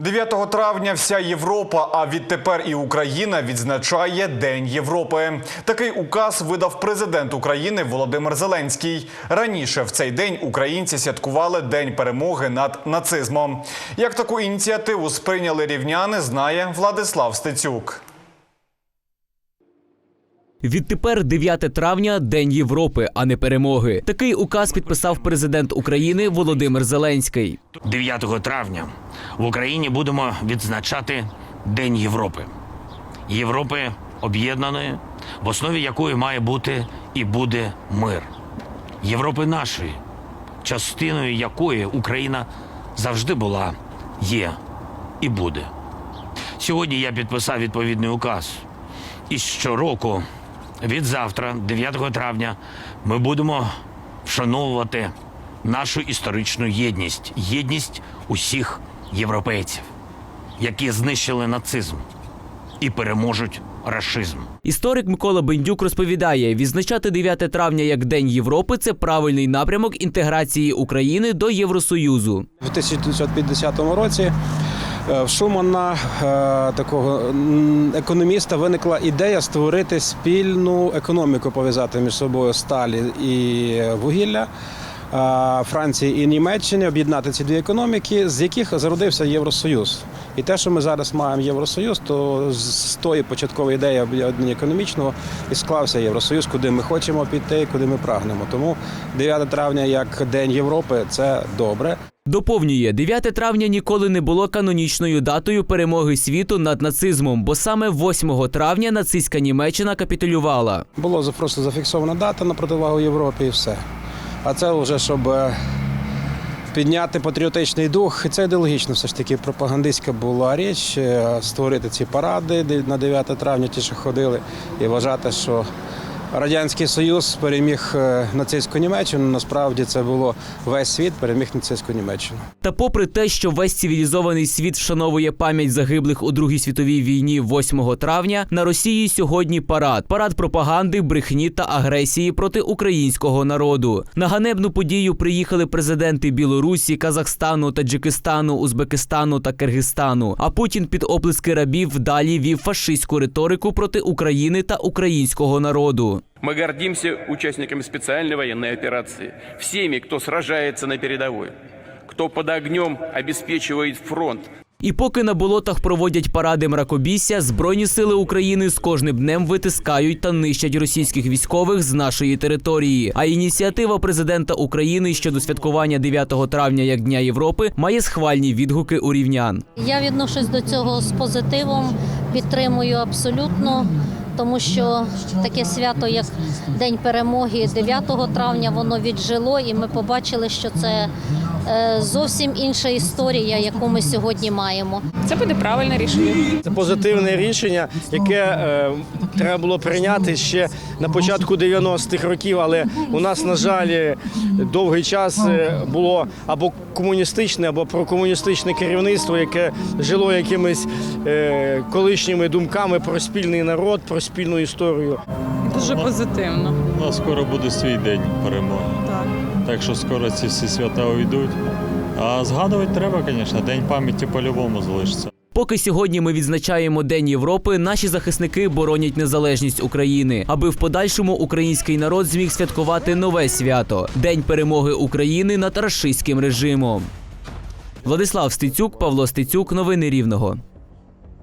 9 травня вся Європа, а відтепер і Україна відзначає День Європи. Такий указ видав президент України Володимир Зеленський. Раніше в цей день українці святкували День перемоги над нацизмом. Як таку ініціативу сприйняли рівняни, знає Владислав Стецюк. Відтепер 9 травня День Європи, а не перемоги. Такий указ підписав президент України Володимир Зеленський. 9 травня в Україні будемо відзначати День Європи. Європи об'єднаної, в основі якої має бути і буде мир. Європи нашої, частиною якої Україна завжди була, є і буде. Сьогодні я підписав відповідний указ. І щороку, від завтра, 9 травня, ми будемо вшановувати нашу історичну єдність, єдність усіх європейців, які знищили нацизм і переможуть рашизм. Історик Микола Бендюк розповідає, відзначати 9 травня як День Європи це правильний напрямок інтеграції України до Євросоюзу. У 1950 році в Шумана, е, такого економіста, виникла ідея створити спільну економіку, пов'язати між собою сталі і вугілля. е, Франції і Німеччини об'єднати ці дві економіки, з яких зародився Євросоюз. І те, що ми зараз маємо Євросоюз, то з тої початкової ідеї об'єднання економічного і склався Євросоюз, куди ми хочемо піти, куди ми прагнемо. Тому 9 травня як День Європи це добре. Доповнює 9 травня ніколи не було канонічною датою перемоги світу над нацизмом, бо саме 8 травня нацистська Німеччина капітулювала. Було просто зафіксована дата на противагу Європі і все. А це вже щоб е, підняти патріотичний дух. Це ідеологічно все ж таки пропагандистська була річ, е, створити ці паради на 9 травня, ті, що ходили, і вважати, що Радянський Союз переміг е, нацистську Німеччину. Насправді це було весь світ переміг нацистську Німеччину. Та попри те, що весь цивілізований світ вшановує пам'ять загиблих у Другій світовій війні 8 травня, на Росії сьогодні парад. Парад пропаганди, брехні та агресії проти українського народу. На ганебну подію приїхали президенти Білорусі, Казахстану, Таджикистану, Узбекистану та Киргизстану. А Путін під оплески рабів далі вів фашистську риторику проти України та українського народу. Мы гордимся участниками специальной военной операции, всеми, кто сражается на передовой, кто под огнем обеспечивает фронт, І поки на болотах проводять паради мракобісся, збройні сили України з кожним днем витискають та нищать російських військових з нашої території. А ініціатива президента України щодо святкування 9 травня як Дня Європи має схвальні відгуки у рівнян. Я відношусь до цього з позитивом, підтримую абсолютно, тому що таке свято, як День перемоги 9 травня, воно віджило, і ми побачили, що це зовсім інша історія, яку ми сьогодні маємо. Це буде правильне рішення. Це позитивне рішення, яке е, треба було прийняти ще на початку 90-х років, але у нас, на жаль, е, довгий час е, було або комуністичне, або прокомуністичне керівництво, яке жило якимись е, колишніми думками про спільний народ, про спільну історію. Дуже позитивно. У нас скоро буде свій день перемоги. Так. Так що скоро ці всі свята уйдуть. А згадувати треба, звісно, День пам'яті по-любому залишиться. Поки сьогодні ми відзначаємо День Європи, наші захисники боронять незалежність України, аби в подальшому український народ зміг святкувати нове свято День перемоги України над рашистським режимом. Владислав Стецюк, Павло Стецюк, новини Рівного.